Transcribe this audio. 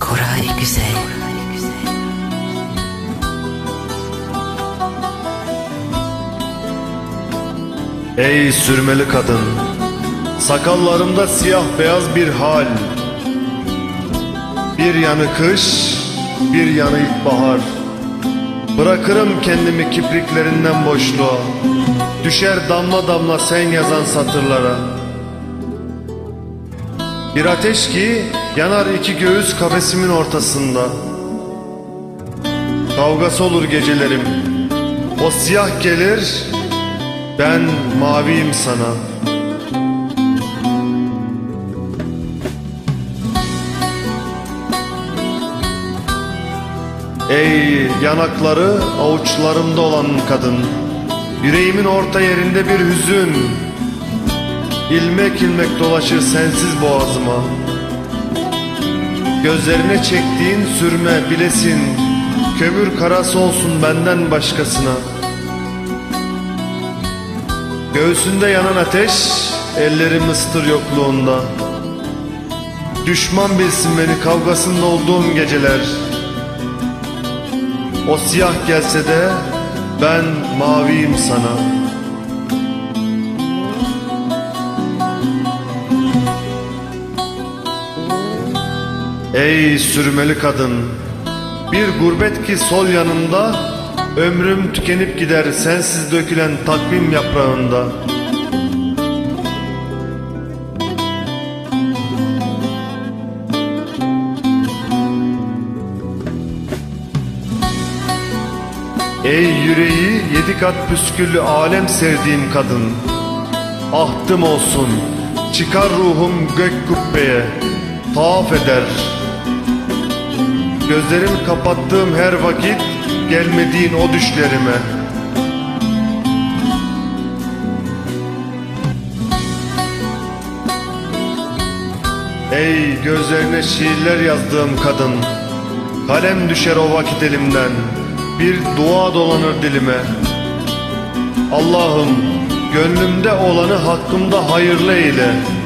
Koray Güzel. Ey sürmeli kadın Sakallarımda siyah beyaz bir hal. Bir yanı kış Bir yanı ilkbahar Bırakırım kendimi kipriklerinden boşluğa. Düşer damla damla sen yazan satırlara. Bir ateş ki yanar iki göğüs kafesimin ortasında. Kavgası olur gecelerim. O siyah gelir ben maviyim sana. Ey yanakları avuçlarımda olan kadın Yüreğimin orta yerinde bir hüzün. İlmek ilmek dolaşır sensiz boğazıma Gözlerine çektiğin sürme bilesin Kömür karası olsun benden başkasına Göğsünde yanan ateş, ellerim ıstır yokluğunda. Düşman bilsin beni kavgasında olduğum geceler. O siyah gelse de ben maviyim sana. Ey sürmeli kadın, bir gurbet ki sol yanında Ömrüm tükenip gider sensiz dökülen takvim yaprağında. Ey yüreği yedi kat püsküllü alem sevdiğim kadın Ahtım olsun çıkar ruhum gök kubbeye Tavaf eder Gözlerimi kapattığım her vakit gelmediğin o düşlerime. Ey gözlerine şiirler yazdığım kadın Kalem düşer o vakit elimden Bir dua dolanır dilime. Allah'ım gönlümde olanı hakkımda hayırlı eyle